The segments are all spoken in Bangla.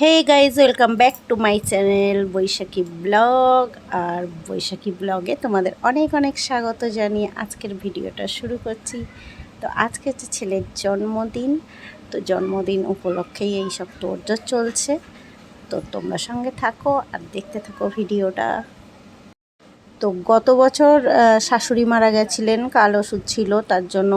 Hey guys welcome back to my channel Baishakhi blog আর বৈশাখী ব্লগে তোমাদের অনেক অনেক স্বাগত জানিয়ে আজকের ভিডিওটা শুরু করছি। তো আজকে হচ্ছে ছেলের জন্মদিন। তো জন্মদিন উপলক্ষেই এই সব তোরজোর চলছে। তো তোমরা সঙ্গে থাকো আর দেখতে থাকো ভিডিওটা। তো গত বছর শাশুড়ি মারা গেছিলেন, কাল ওষুধ ছিল, তার জন্য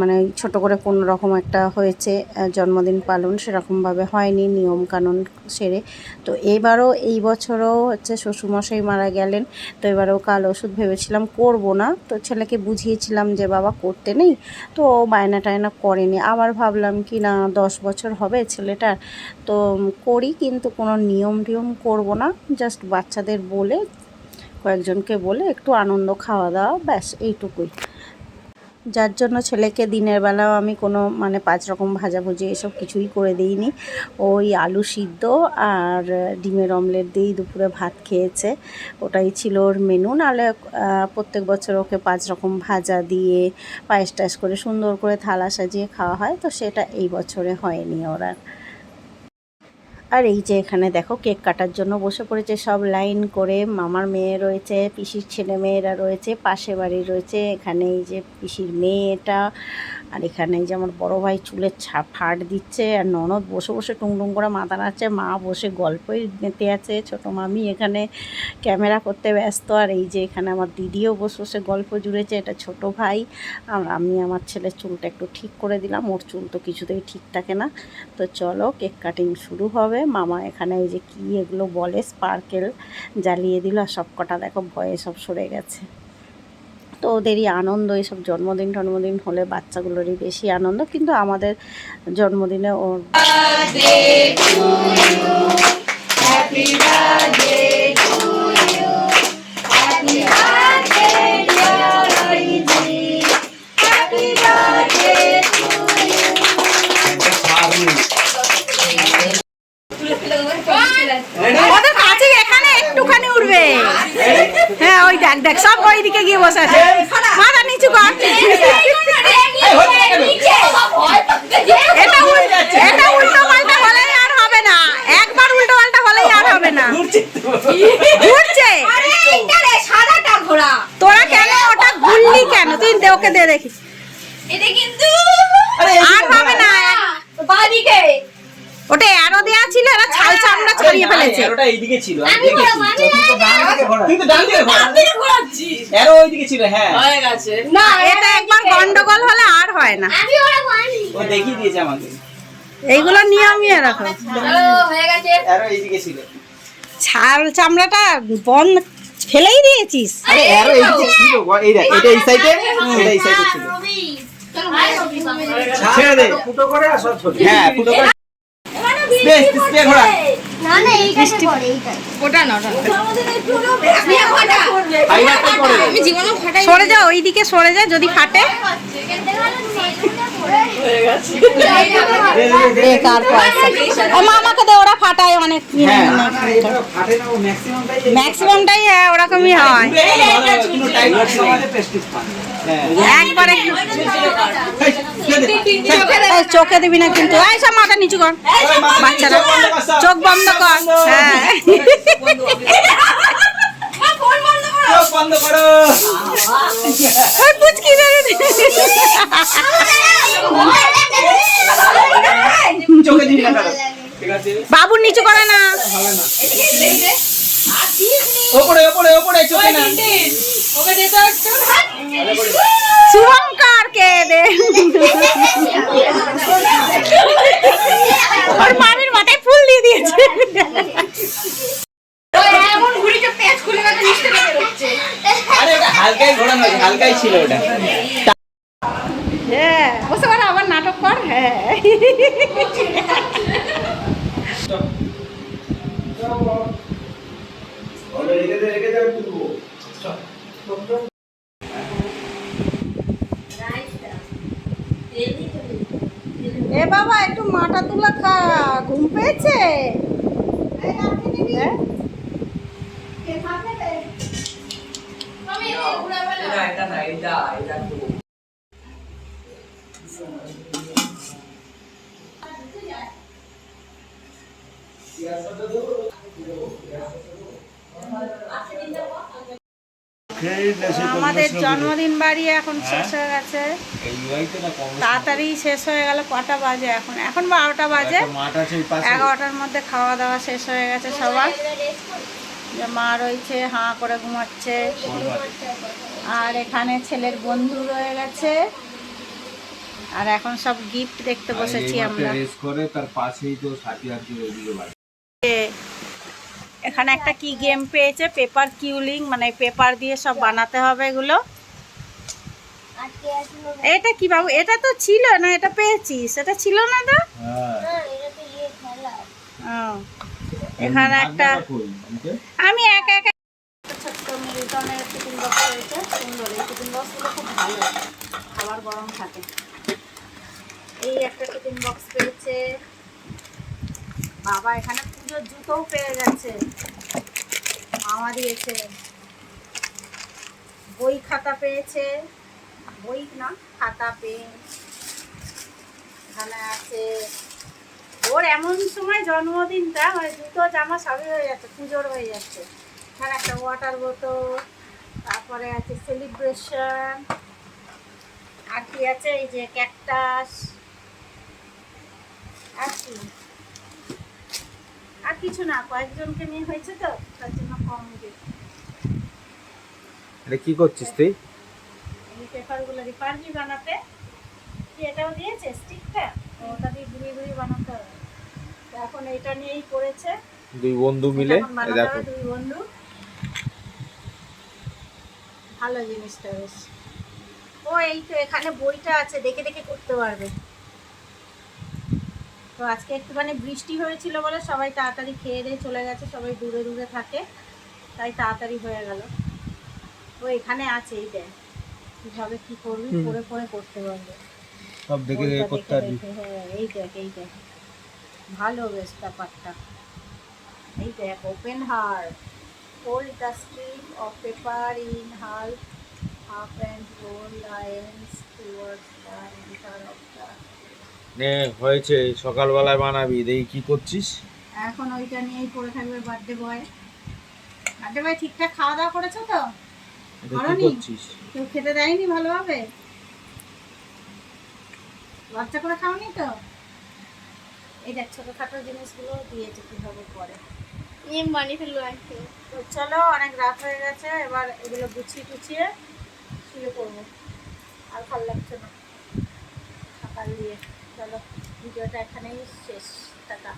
মানে ছোট করে কোনো রকম একটা হয়েছে জন্মদিন পালন সেরকমভাবে হয়নি নিয়ম কানুন সেরে। তো এবারও এই বছরও হচ্ছে শ্বশুরমশাই মারা গেলেন, তো এবারেও কাল ওষুধ ভেবেছিলাম করব না। তো ছেলেকে বুঝিয়েছিলাম যে, বাবা, করতে নেই। তো বায়না টায়না করেনি। আবার ভাবলাম, কি না, দশ বছর হবে ছেলেটার, তো করি, কিন্তু কোনো নিয়ম টিয়ম করব না। জাস্ট বাচ্চাদের বলে কয়েকজনকে বলে একটু আনন্দ খাওয়া দাওয়া, ব্যাস, এইটুকুই। যার জন্য ছেলেকে দিনের বেলাও আমি কোনো মানে পাঁচ রকম ভাজাভুজি এসব কিছুই করে দিইনি। ওই আলু সিদ্ধ আর ডিমের অমলেট দিয়েই দুপুরে ভাত খেয়েছে। ওটাই ছিল ওর মেনু নাহলে প্রত্যেক বছর ওকে পাঁচ রকম ভাজা দিয়ে পায়েস টায়েস করে সুন্দর করে থালা সাজিয়ে খাওয়া হয়। তো সেটা এই বছরে হয়নি ওরা আর। এই যে এখানে দেখো কেক কাটার জন্য বসে পড়েছে সব লাইন করে। মামার মেয়ে রয়েছে, পিসির ছেলে মেয়েরা রয়েছে পাশে বাড়ি রয়েছে। এখানে এই যে পিসির মেয়েটা আর এখানে যে আমার বড় ভাই চুলের ছাপ ফাট দিচ্ছে, আর ননদ বসে বসে টুংটুং করে মাথা নাড়ছে, মা বসে গল্পই মেতে আছে, ছোটো মামি এখানে ক্যামেরা করতে ব্যস্ত, আর এই যে এখানে আমার দিদিও বসে বসে গল্প জুড়েছে, এটা ছোট ভাই, আর আমি আমার ছেলের চুলটা একটু ঠিক করে দিলাম, ওর চুল তো কিছুতেই ঠিক থাকে না। তো চলো, কেক কাটিং শুরু হবে, মামা এখানে এই যে কী এগুলো বলে, স্পার্কেল জ্বালিয়ে দিল, আর সব কটা দেখো ভয়ে সব সরে গেছে। তো ওদেরই আনন্দ এইসব জন্মদিন টন্মদিন হলে বাচ্চাগুলোরই বেশি আনন্দ। কিন্তু আমাদের জন্মদিনে ওর হ্যাঁ ওই দেখ দেখ সব ওইদিকে গিয়ে বসে আছে মাথা নিচু কর এটা এটা উল্টো পাল্টা আর হবে না একবার উল্টো পাল্টা হলেই আর হবে না ঘুরছে তোরা কেন ওটা ঘুরলি কেন তুই ওকে দে দেখি আর হবে না বাড়িকে ওটা এরো দেওয়া ছিল এরা ছাল চামড়া ছাড়িয়ে ফেলেছে। এরোটা এইদিকে ছিল আমি আমি ঘোরাবো, আমি দেখেছি। তুই তো ডান দিকে ঘোরা। এরো ওইদিকে ছিল হ্যাঁ। হয়ে গেছে। না এটা একবার গন্ডগোল হলে আর হয় না। আমি ঘোরাবো আমি ও দেখিয়ে দিয়েছে আমাকে। এইগুলো নিয়মই এরকম হয়ে গেছে। এরো এইদিকে ছিল। ছাল চামড়াটা বন্ধ ফেলেই দিয়েছিস। আরে এরো এইদিকে ছিল এই দেখ এটা এই সাইডে এটা এই সাইডে ছিল। ছেড়ে দে। ফুটো করে আর সব হ্যাঁ ফুটো করে। স্পেস স্পেস ঘোরা। না না এইটাতে পড়ে এইটাতে ওটা না ওটা না। ফাইবারটা করে দে। আমি জীবনে ফাটাই সরে যা ওইদিকে সরে যা যদি ফাটে। মামাকে দে ওরা ফাটায় অনেক। হ্যাঁ। ফাটে না ও ম্যাক্সিমামটাই ম্যাক্সিমামটাই হ্যাঁ ওরকমই হয়। হ্যাঁ। একবারে চোখে দিবি না কিন্তু। এই সব মাথা নিচু কর। বাচ্চারা। চোখ বন্ধ কর। হ্যাঁ। বন্ধ করো পুচকি বাবুর নিচু করে না। ওপরে ওপরে ওপরে চোখে না। শুভঙ্কর কে দে ওর মামির মাথায় ফুল দিয়ে দিয়েছে। হালকাই ছিল ওটা। হ্যাঁ বসে আবার নাটক কর হ্যাঁ রেখে দে রেখে দে আমি তুলবো এ বাবা একটু মাটা তুলা খা ঘুম পেয়েছে না এটা এটা আমাদের জন্মদিন বাড়ি এখন শেষ হয়ে গেছে। তাড়াতাড়ি শেষ হয়ে গেল কটা বাজে এখন? এখন বারোটা বাজে। এগারোটার মধ্যে খাওয়া দাওয়া শেষ হয়ে গেছে সবার। যে মা রয়েছে হাঁ করে ঘুমাচ্ছে। আর এখানে ছেলের বন্ধু রয়ে গেছে। আর এখন সব গিফট দেখতে বসেছি আমরা। করে তার পাশেই তো সাথী আর কি ওইদিকে বাড়ি এখানে একটা কি গেম পেয়েছে? পেপার কিউলিং মানে পেপার দিয়ে সব বানাতে হবে এগুলো। এটা কি বাবু? এটা তো ছিল না এটা পেয়েছিস এটা ছিল না তো? হ্যাঁ। এখানে একটা আমি একা একা ছোট্ট মিল্টনের টিফিন বক্স রয়েছে সুন্দর এই টিফিন বক্সগুলো খুব ভালো। খাবার গরম থাকে। এই একটা টিফিন বক্স পেয়েছে। বাবা, এখানে পুজোর জুতোও পেয়ে গেছে। মামা দিয়েছে। বই খাতা পেয়েছে। বই না, খাতা পেন এখানে আছে। ওর এমন সময় জন্মদিনটা মানে জুতো, জামা সবই হয়ে যাচ্ছে, পুজোর হয়ে যাচ্ছে। এখানে একটা ওয়াটার বোতল তারপরে আছে সেলিব্রেশন আর কি আছে? এই যে ক্যাকটাস আর কি? কিছু না কয়েকজনকে নিয়ে হয়েছে তো তার জন্য কম gift। এটা কি করছিস তুই? এই পেপারগুলো দিয়ে পারবি বানাতে? কি এটাও দিয়েছে? স্টিকটা ওটা দিয়ে ঘুরিয়ে ঘুরিয়ে বানাতে হবে। এখন এটা নিয়েই করেছে। দুই বন্ধু মিলে? দেখো। দুই বন্ধু। ভালো জিনিসটা বেশ। ও এই তো এখানে বইটা আছে দেখে দেখে করতে পারবে। তো আজকে একটুখানি বৃষ্টি হয়েছিল বলে সবাই তাড়াতাড়ি খেয়ে দিয়ে চলে গেছে সবাই দূরে দূরে থাকে তাই তাড়াতাড়ি হয়ে গেল। তো এখানে আছে এই দেখ কীভাবে কি করবি পরে পরে করতে পারবে সব দেখে দেখে করতে পারবি। হ্যাঁ, এই দেখ এই দেখ। ভালো বেশ ব্যাপারটা। এই দেখ open heart of paper in half half and roll lines towards the enter of the নে হয়েছে সকালবেলায় বানাবি দেখি কি করছিস? এখন ওইটা নিয়েই পড়ে থাকবে বার্থডে বয় বার্থডে বয় ঠিকঠাক খাওয়া দাওয়া করেছ তো? করনি? করছিস? কেউ খেতে দেয়নি ভালোভাবে? লজ্জা করে খাওনি তো? এই দেখ ছোটোখাটো জিনিসগুলো দিয়েছে কীভাবে পরে নিয়ে বানিয়ে ফেলল আজকে তো চলো অনেক রাত হয়ে গেছে এবার এগুলো গুছিয়ে টুছিয়ে শুয়ে পড়ব। আর ভালো লাগছে না। সকাল দিয়ে। চলো ভিডিওটা এখানেই শেষ টাটা।